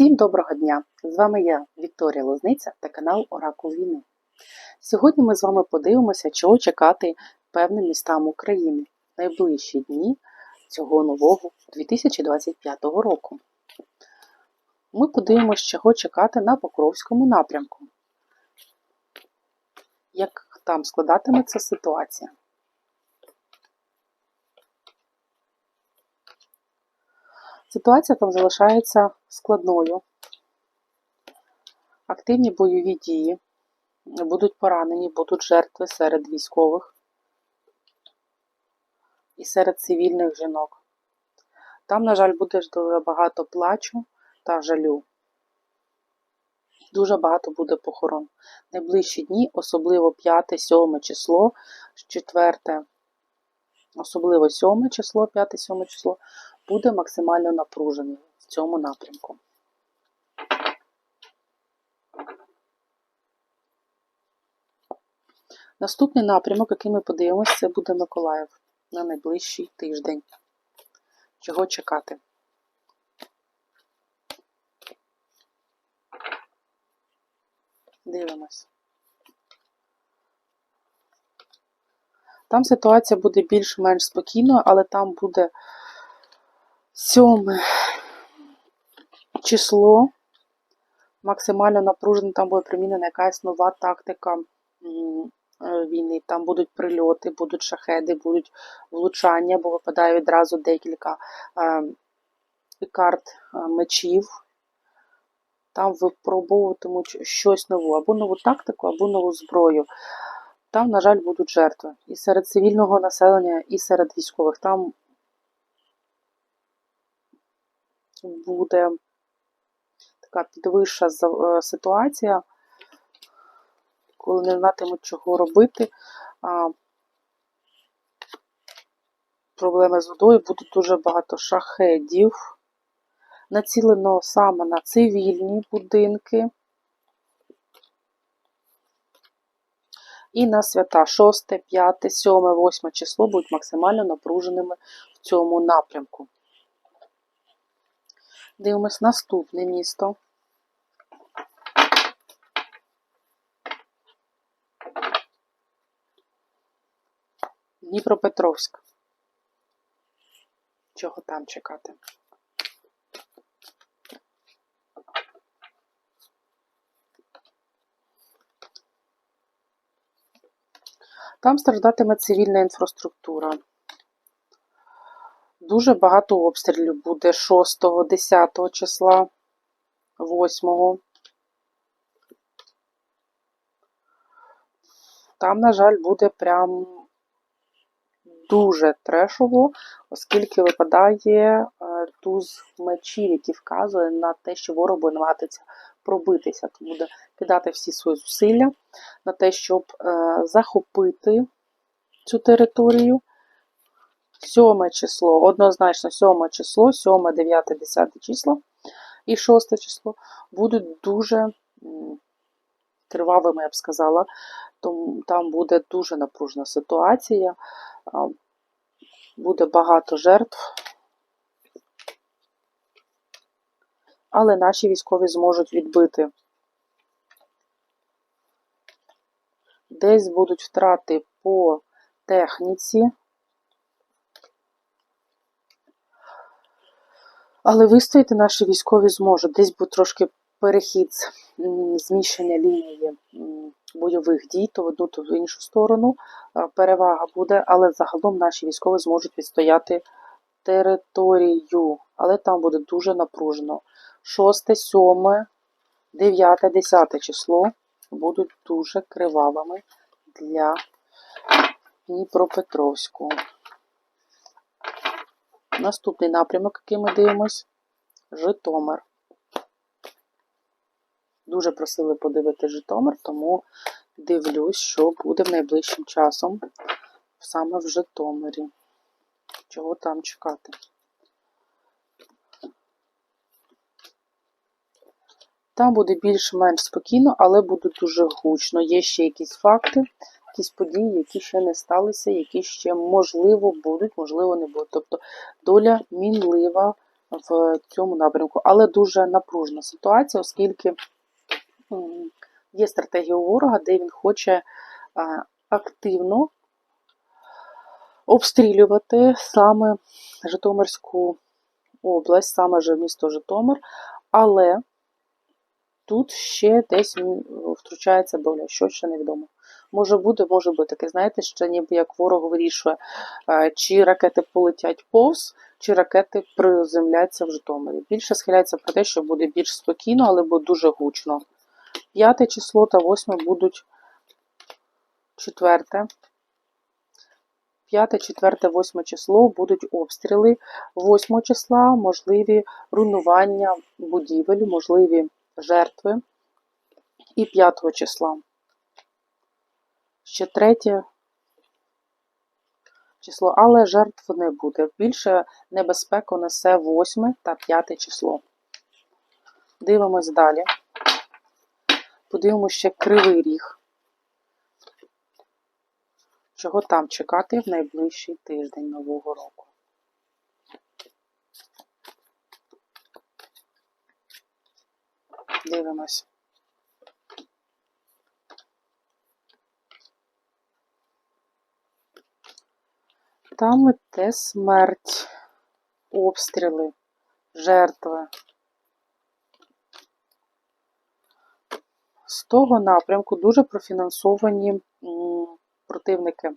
Всім доброго дня! З вами я, Вікторія Лозниця та канал Оракул Війни. Сьогодні ми з вами подивимося, чого чекати певним містам України в найближчі дні цього нового 2025 року. Ми подивимося, чого чекати на Покровському напрямку. Як там складатиметься ситуація. Ситуація там залишається складною. Активні бойові дії, будуть поранені, будуть жертви серед військових і серед цивільних жінок. Там, на жаль, буде дуже багато плачу та жалю. Дуже багато буде похорон. Найближчі дні, особливо 5-7 число, 4, особливо 7 число, 5-7 число, буде максимально напружений в цьому напрямку. Наступний напрямок, який ми подивимося, це буде Миколаїв на найближчий тиждень. Чого чекати? Дивимось. Там ситуація буде більш-менш спокійною, але там буде сьоме число. Максимально напружено, там буде примінена якась нова тактика війни. Там будуть прильоти, будуть шахеди, будуть влучання, бо випадає відразу декілька карт мечів. Там випробовуватимуть щось нове, або нову тактику, або нову зброю. Там, на жаль, будуть жертви. І серед цивільного населення, і серед військових. Там буде така підвища ситуація, коли не знатимуть, чого робити. Проблеми з водою будуть дуже багато шахедів, націлено саме на цивільні будинки. І на свята 6, 5, 7, 8 число будуть максимально напруженими в цьому напрямку. Дивимось наступне місто. Дніпропетровськ. Чого там чекати? Там страждатиме цивільна інфраструктура. Дуже багато обстрілів буде 6, 10 числа, 8. Там, на жаль, буде прям дуже трешово, оскільки випадає туз мечів, який вказує на те, що ворог буде намагатися пробитися, то буде кидати всі свої зусилля на те, щоб захопити цю територію. Сьоме число, однозначно, сьоме число, сьоме, дев'яте, десяте число і шосте число будуть дуже кривавими, я б сказала. Там буде дуже напружена ситуація, буде багато жертв. Але наші військові зможуть відбити. Десь будуть втрати по техніці. Але вистояти наші військові зможуть. Десь буде трошки перехід, зміщення лінії бойових дій, то в одну, то в іншу сторону. Перевага буде, але загалом наші військові зможуть відстояти територію. Але там буде дуже напружено. 6, 7, 9, 10 число будуть дуже кривавими для Дніпропетровського. Наступний напрямок, який ми дивимось, Житомир. Дуже просили подивити Житомир, тому дивлюсь, що буде в найближчим часом саме в Житомирі. Чого там чекати? Там буде більш-менш спокійно, але буде дуже гучно. Є ще якісь факти, якісь події, які ще не сталися, які ще, можливо, будуть, можливо, не будуть. Тобто доля мінлива в цьому напрямку. Але дуже напружена ситуація, оскільки є стратегія ворога, де він хоче активно обстрілювати саме Житомирську область, саме же місто Житомир, але тут ще десь втручається доля, що ще невідомо. Може бути, може бути таке, знаєте, ще ніби як ворог вирішує, е, чи ракети полетять повз, чи ракети приземляться в Житомирі. Більше схиляється про те, що буде більш спокійно, але буде дуже гучно. П'яте число та восьме будуть четверте. П'яте, четверте, восьме число будуть обстріли. 8 числа можливі руйнування будівель, можливі жертви. І 5 числа. Ще третє число, але жертв не буде. Більше небезпеку несе 8 та 5 число. Дивимось далі. Подивимося ще кривий ріг. Чого там чекати в найближчий тиждень Нового року? Дивимось. Там іде смерть, обстріли, жертви. З того напрямку дуже профінансовані противники.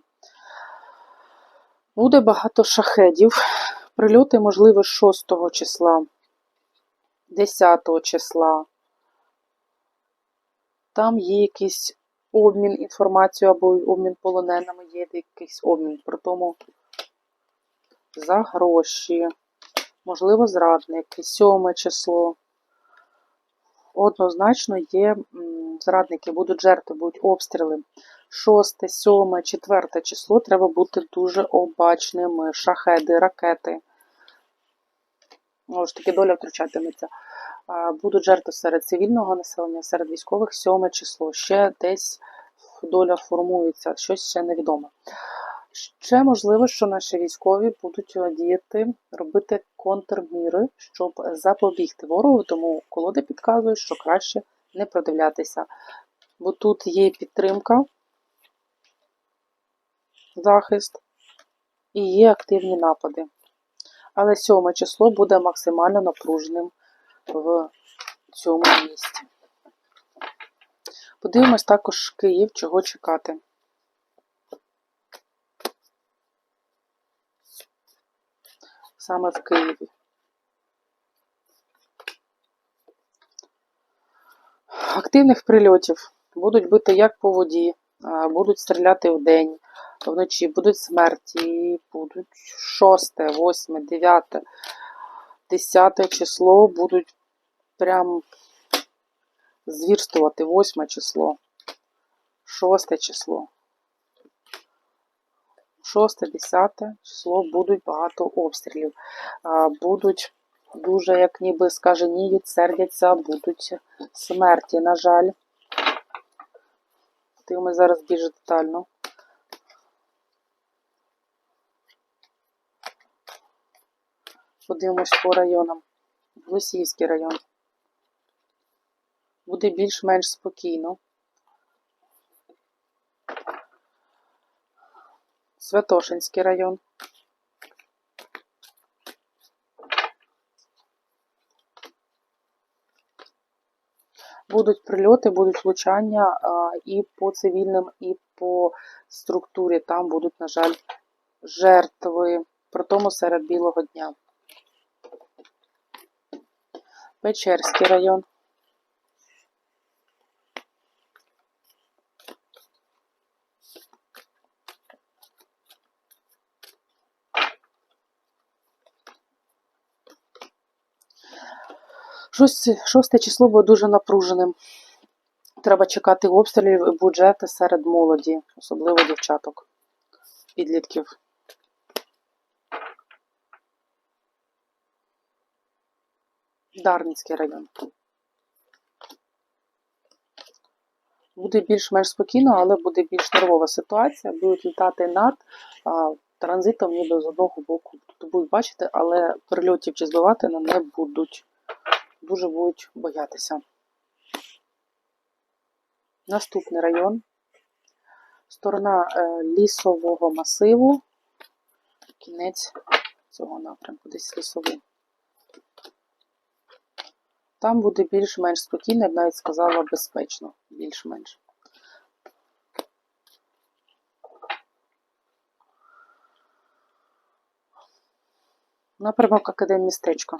Буде багато шахедів. Прильоти, можливо, 6 числа, 10 числа. Там є якийсь обмін інформацією або обмін полоненими, є якийсь обмін. При тому за гроші, можливо, зрадники, 7 число. Однозначно є зрадники, будуть жертви, будуть обстріли. 6, 7, 4 число треба бути дуже обачними. Шахеди, ракети. Знову ж таки, доля втручатиметься. Будуть жертви серед цивільного населення, серед військових 7 число. Ще десь доля формується, щось ще невідомо. Ще можливо, що наші військові будуть діяти, робити контрміри, щоб запобігти ворогу, тому колоди підказують, що краще не продивлятися. Бо тут є підтримка, захист і є активні напади. Але 7 число буде максимально напруженим в цьому місці. Подивимось також Київ, чого чекати. Саме в Києві. Активних прильотів будуть бити як по воді, будуть стріляти вдень, вночі, будуть смерті, будуть 6, 8, 9, 10 число будуть прям звірствувати 8 число, 6 число. 6, 10 число будуть багато обстрілів. Будуть дуже, як ніби скаженіють, сердяться, будуть смерті, на жаль. Дивимося зараз більш детально. Подивимось по районам. Голосіївський район. Буде більш-менш спокійно. Святошинський район. Будуть прильоти, будуть влучання і по цивільним, і по структурі. Там будуть, на жаль, жертви. При тому серед білого дня. Печерський район. Шосте, число було дуже напруженим. Треба чекати обстрілів і бюджети серед молоді, особливо дівчаток, підлітків. Дарницький район. Буде більш-менш спокійно, але буде більш нервова ситуація. Будуть літати над а, транзитом ніби з одного боку тут будуть бачити, але прильотів чи збивати на не будуть. Дуже будуть боятися. Наступний район. Сторона е, лісового масиву. Кінець цього напрямку, десь лісовий. Там буде більш-менш спокійно, я б навіть сказала, безпечно. Більш-менш. Напрямок Академмістечко.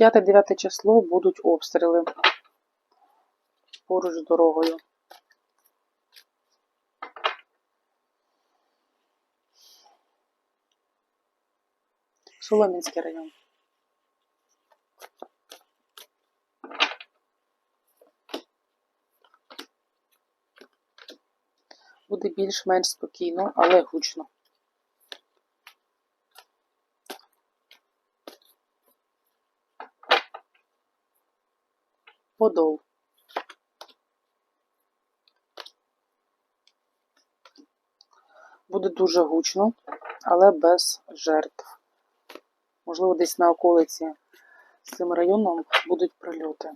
5-9 число будуть обстріли поруч з дорогою. Соломінський район. Буде більш-менш спокійно, але гучно. Подол. Буде дуже гучно, але без жертв. Можливо, десь на околиці з цим районом будуть прильоти.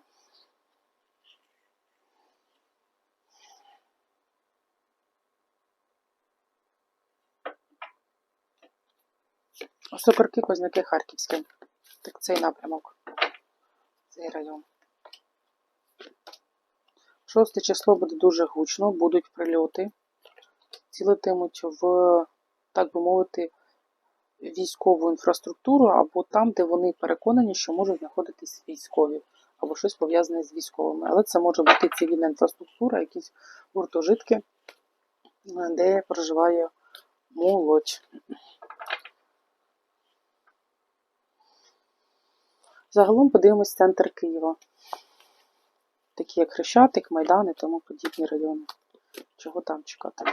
Сокорки, Козняки, Харківське. Так цей напрямок, цей район. Шосте число буде дуже гучно, будуть прильоти. Цілитимуть в, так би мовити, військову інфраструктуру або там, де вони переконані, що можуть знаходитись військові, або щось пов'язане з військовими. Але це може бути цивільна інфраструктура, якісь гуртожитки, де проживає молодь. Загалом подивимось центр Києва. Такі як Хрещатик, Майдан і тому подібні райони. Чого там чекати?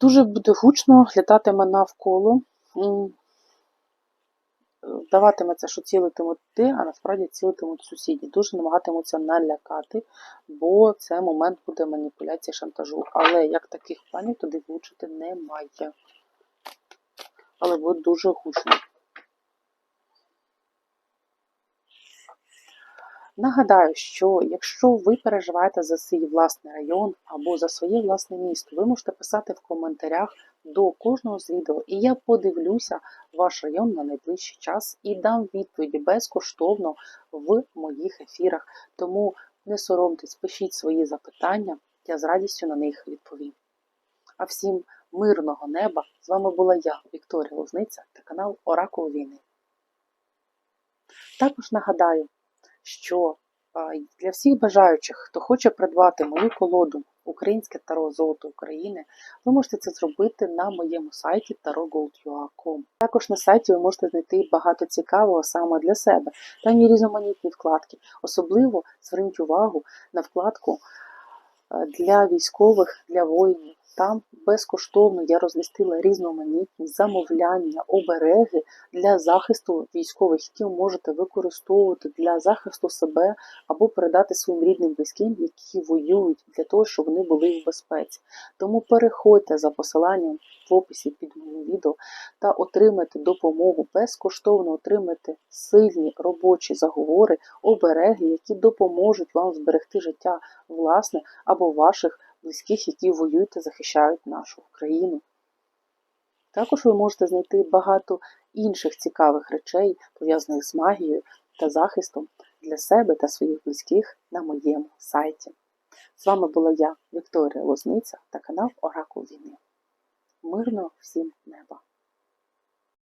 Дуже буде гучно, літатиме навколо. Даватиметься, що цілитимуть ти, а насправді цілитимуть сусіді. Дуже намагатимуться налякати, бо це момент буде маніпуляції шантажу. Але як таких планів туди влучити немає. Але буде дуже гучно. Нагадаю, що якщо ви переживаєте за свій власний район або за своє власне місто, ви можете писати в коментарях до кожного з відео, і я подивлюся ваш район на найближчий час і дам відповіді безкоштовно в моїх ефірах. Тому не соромтесь, пишіть свої запитання, я з радістю на них відповім. А всім мирного неба! З вами була я, Вікторія Лозниця та канал Оракул Війни. Також нагадаю, що для всіх бажаючих, хто хоче придбати мою колоду Українське таро золото України, ви можете це зробити на моєму сайті tarogold.ua.com. Також на сайті ви можете знайти багато цікавого саме для себе. Там є різноманітні вкладки. Особливо зверніть увагу на вкладку для військових, для воїнів. Там безкоштовно я розмістила різноманітні замовляння, обереги для захисту військових, які ви можете використовувати для захисту себе або передати своїм рідним близьким, які воюють, для того, щоб вони були в безпеці. Тому переходьте за посиланням в описі під моїм відео та отримайте допомогу, безкоштовно отримайте сильні робочі заговори, обереги, які допоможуть вам зберегти життя власне або ваших близьких, які воюють та захищають нашу країну. Також ви можете знайти багато інших цікавих речей, пов'язаних з магією та захистом для себе та своїх близьких на моєму сайті. З вами була я, Вікторія Лозниця та канал Оракул Війни. Мирно всім